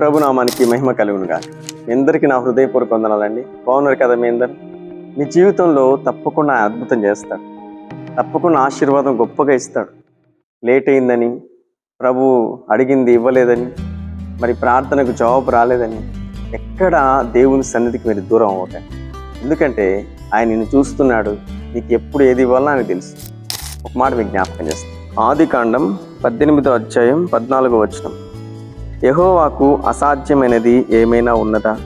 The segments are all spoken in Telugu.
ప్రభునామానికి మహిమ కలుగునుగా మీ అందరికీ నా హృదయపూర్వక వందనాలండి. బాగున్నారు కదా మీ అందరు? మీ జీవితంలో తప్పకుండా అద్భుతం చేస్తాడు. తప్పకుండా ఆశీర్వాదం గొప్పగా ఇస్తాడు. లేట్ అయిందని ప్రభు అడిగింది ఇవ్వలేదని మరి ప్రార్థనకు జవాబు రాలేదని ఎక్కడ దేవుని సన్నిధికి మీరు దూరం అవుతాయి ఎందుకంటే ఆయన నిన్ను చూస్తున్నాడు. నీకు ఎప్పుడు ఏది ఇవ్వాలో ఆయన తెలుసు. ఒక మాట మీకు జ్ఞాపకం చేస్తాను. ఆది కాండం పద్దెనిమిదో అధ్యాయం పద్నాలుగో వచనం. యహోవాకు అసాధ్యమైనది ఏమైనా ఉన్నదా?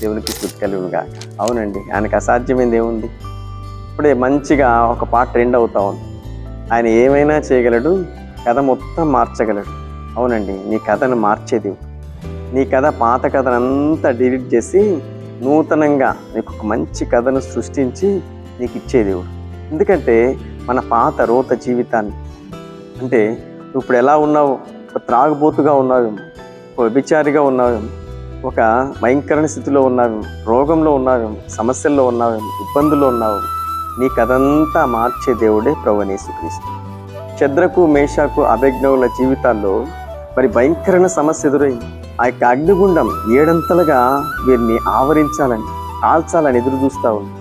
దేవునికి స్థుతి కలుగునుగా అవునండి ఆయనకు అసాధ్యమైనది ఏముంది? ఇప్పుడే మంచిగా ఒక పాట ట్రెండ్ అవుతా ఉంది. ఆయన ఏమైనా చేయగలడు? కథ మొత్తం మార్చగలడు. అవునండి నీ కథను మార్చేది నీ కథ పాత కథనంతా డిలీట్ చేసి నూతనంగా నీకు ఒక మంచి కథను సృష్టించి నీకు ఇచ్చేదేవుడు ఎందుకంటే మన పాత రోత జీవితాన్ని అంటే నువ్వు ఇప్పుడు ఎలా ఉన్నావు త్రాగుబోతుగా ఉన్నావేమో ఒక వ్యభిచారిగా ఉన్నావేమో ఒక భయంకరణ స్థితిలో ఉన్నావేమో రోగంలో ఉన్నావేమో సమస్యల్లో ఉన్నావేమో ఇబ్బందుల్లో ఉన్నావేమో నీ కథంతా మార్చే దేవుడే ప్రవణేశుక్రీస్తు చంద్రకు మేషాకు అభిజ్ఞవుల జీవితాల్లో మరి భయంకరమైన సమస్య ఎదురైంది. ఆ యొక్క అగ్నిగుండం ఏడంతలుగా వీరిని ఆవరించాలని కాల్చాలని ఎదురు చూస్తూ ఉంది.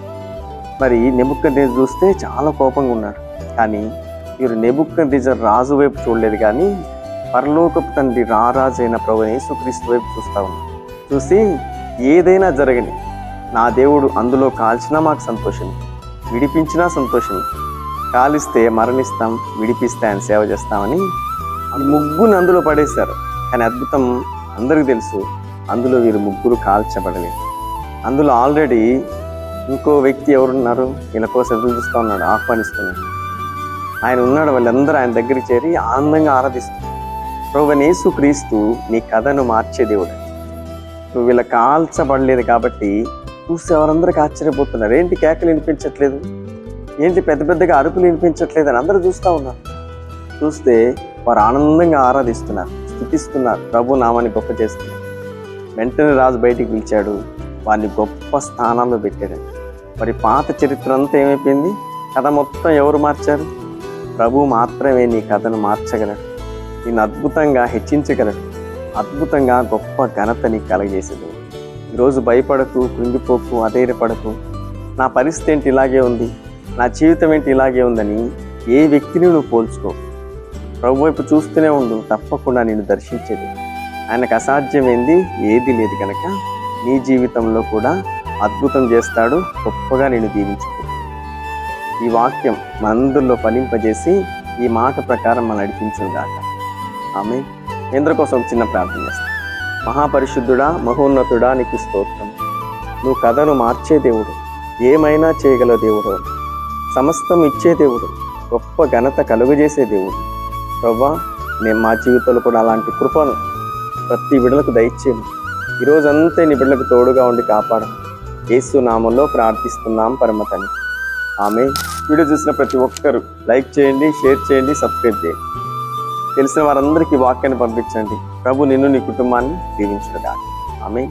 మరి నెబుక్క చూస్తే చాలా కోపంగా ఉన్నాడు కానీ వీరు నెబుక్క రాజు వైపు చూడలేదు కానీ పరలోకపు తండ్రి రారాజైన ప్రభు యేసుక్రీస్తు వైపు చూస్తా ఉన్నాడు చూసి ఏదైనా జరగని నా దేవుడు అందులో కాల్చినా మాకు సంతోషం విడిపించినా సంతోషం కాలిస్తే మరణిస్తాం విడిపిస్తే ఆయన సేవ చేస్తామని ముగ్గురు అందులో పడేశారు. కానీ అద్భుతం అందరికీ తెలుసు అందులో వీరు ముగ్గురు కాల్చబడలేదు. అందులో ఆల్రెడీ ఇంకో వ్యక్తి ఎవరున్నారు? వీళ్ళ కోసం ఎదురు చూస్తూ ఉన్నాడు ఆహ్వానిస్తున్నాడు. ఆయన ఉన్నాడు వాళ్ళందరూ ఆయన దగ్గరికి చేరి ఆనందంగా ఆరాధిస్తున్నారు. ప్రభునేసు క్రీస్తు నీ కథను మార్చే దేవుడు. నువ్వు వీళ్ళ కాల్చబడలేదు కాబట్టి చూసి ఎవరందరికీ ఆశ్చర్యపోతున్నారు. ఏంటి కేకలు వినిపించట్లేదు? ఏంటి పెద్ద పెద్దగా అరుపులు వినిపించట్లేదు అని అందరూ చూస్తూ ఉన్నారు. చూస్తే వారు ఆనందంగా ఆరాధిస్తున్నారు స్థుతిస్తున్నారు ప్రభు నామాన్ని గొప్ప చేస్తున్నారు. వెంటనే రాజు బయటికి పిలిచాడు వారిని గొప్ప స్థానంలో పెట్టాడు. మరి పాత చరిత్ర అంతా ఏమైపోయింది? కథ మొత్తం ఎవరు మార్చారు? ప్రభు మాత్రమే నీ కథను మార్చగలడు. నేను అద్భుతంగా హెచ్చించగలడు. అద్భుతంగా గొప్ప ఘనతని కలగజేసేది. ఈరోజు భయపడకు కృంగిపోకు అధైర్యపడకు. నా పరిస్థితి ఏంటి ఇలాగే ఉంది? నా జీవితం ఏంటి ఇలాగే ఉందని ఏ వ్యక్తిని నువ్వు పోల్చుకో. ప్రభు వైపు చూస్తూనే ఉండు తప్పకుండా నేను దర్శించేది. ఆయనకు అసాధ్యమైంది ఏది లేదు కనుక నీ జీవితంలో కూడా అద్భుతం చేస్తాడు గొప్పగా నేను దీవించుకో. ఈ వాక్యం మనందరిలో ఫలింపజేసి ఈ మాట ప్రకారం మనం నడిపించుగాక ఆమె ఇంద్ర కోసం చిన్న ప్రార్థన చేస్తాం. మహాపరిశుద్ధుడా మహోన్నతుడా నీకు స్తోత్రం. నువ్వు కథను మార్చే దేవుడు ఏమైనా చేయగల దేవుడు. సమస్తం ఇచ్చే దేవుడు గొప్ప ఘనత కలుగజేసే దేవుడు. ప్రవ్వా నేను మా జీవితంలో కూడా అలాంటి కృపను ప్రతి బిడ్డలకు దయచేయము. ఈరోజంతా నీ బిడ్డలకు తోడుగా ఉండి కాపాడ యేసు నామంలో ప్రార్థిస్తున్నాం పరమతని ఆమె వీడియో చూసిన ప్రతి ఒక్కరు లైక్ చేయండి షేర్ చేయండి సబ్స్క్రైబ్ చేయండి. తెలిసిన వారందరికీ వాక్యాన్ని పంపించండి. ప్రభు నిన్ను నీ కుటుంబాన్ని దీవించుగా ఆమె